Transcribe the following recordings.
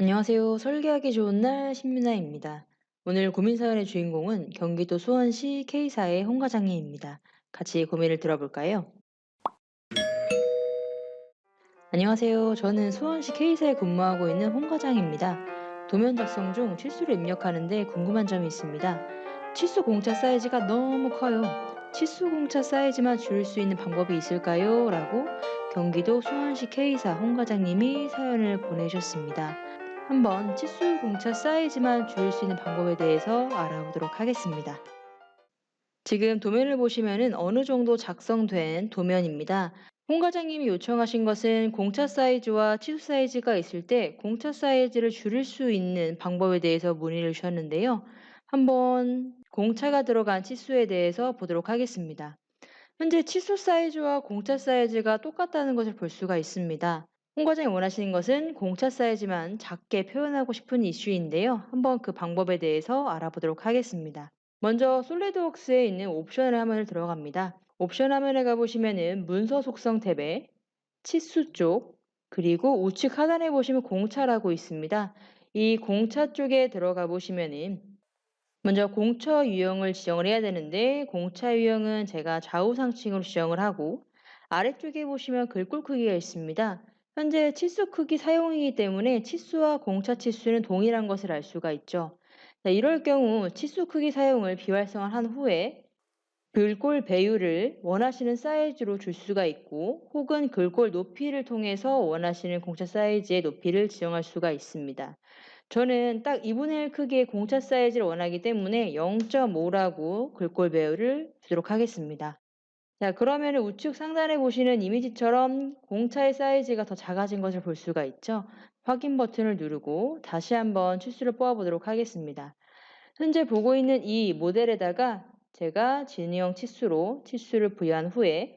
안녕하세요. 설계하기 좋은 날 신민아입니다. 오늘 고민 사연의 주인공은 경기도 수원시 K사의 홍 과장님입니다. 같이 고민을 들어볼까요? 안녕하세요. 저는 수원시 K사에 근무하고 있는 홍 과장입니다. 도면 작성 중 치수를 입력하는데 궁금한 점이 있습니다. 치수 공차 사이즈가 너무 커요. 치수 공차 사이즈만 줄일 수 있는 방법이 있을까요? 라고 경기도 수원시 K사 홍 과장님이 사연을 보내주셨습니다. 한번 치수 공차 사이즈만 줄일 수 있는 방법에 대해서 알아보도록 하겠습니다. 지금 도면을 보시면은 어느 정도 작성된 도면입니다. 홍 과장님이 요청하신 것은 공차 사이즈와 치수 사이즈가 있을 때 공차 사이즈를 줄일 수 있는 방법에 대해서 문의를 주셨는데요. 한번 공차가 들어간 치수에 대해서 보도록 하겠습니다. 현재 치수 사이즈와 공차 사이즈가 똑같다는 것을 볼 수가 있습니다. 홍 과장이 원하시는 것은 공차 사이즈만 작게 표현하고 싶은 이슈인데요. 한번 그 방법에 대해서 알아보도록 하겠습니다. 먼저 솔리드웍스에 있는 옵션 화면을 들어갑니다. 옵션 화면에 가보시면은 문서 속성 탭에 치수 쪽 그리고 우측 하단에 보시면 공차라고 있습니다. 이 공차 쪽에 들어가 보시면은 먼저 공차 유형을 지정을 해야 되는데 공차 유형은 제가 좌우 상층으로 지정을 하고 아래쪽에 보시면 글꼴 크기가 있습니다. 현재 치수 크기 사용이기 때문에 치수와 공차 치수는 동일한 것을 알 수가 있죠. 자, 이럴 경우 치수 크기 사용을 비활성화를 한 후에 글꼴 배율을 원하시는 사이즈로 줄 수가 있고 혹은 글꼴 높이를 통해서 원하시는 공차 사이즈의 높이를 지정할 수가 있습니다. 저는 딱 2분의 1 크기의 공차 사이즈를 원하기 때문에 0.5라고 글꼴 배열을 주도록 하겠습니다. 자, 그러면 우측 상단에 보시는 이미지처럼 공차의 사이즈가 더 작아진 것을 볼 수가 있죠. 확인 버튼을 누르고 다시 한번 치수를 뽑아 보도록 하겠습니다. 현재 보고 있는 이 모델에다가 제가 진유형 치수로 치수를 부여한 후에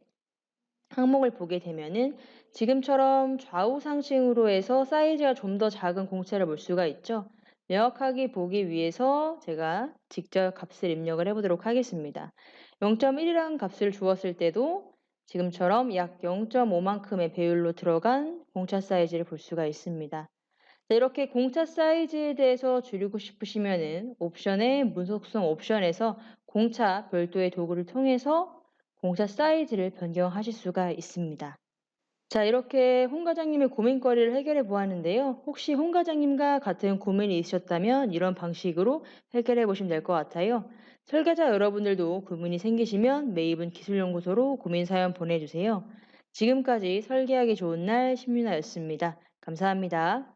항목을 보게 되면은 지금처럼 좌우상층으로 해서 사이즈가 좀 더 작은 공차를 볼 수가 있죠. 명확하게 보기 위해서 제가 직접 값을 입력을 해보도록 하겠습니다. 0.1이라는 값을 주었을 때도 지금처럼 약 0.5만큼의 배율로 들어간 공차 사이즈를 볼 수가 있습니다. 이렇게 공차 사이즈에 대해서 줄이고 싶으시면은 옵션의 문속성 옵션에서 공차 별도의 도구를 통해서 공차 사이즈를 변경하실 수가 있습니다. 자, 이렇게 홍 과장님의 고민거리를 해결해 보았는데요. 혹시 홍 과장님과 같은 고민이 있으셨다면 이런 방식으로 해결해 보시면 될 것 같아요. 설계자 여러분들도 고민이 생기시면 메이븐 기술연구소로 고민 사연 보내주세요. 지금까지 설계하기 좋은 날 신민아였습니다. 감사합니다.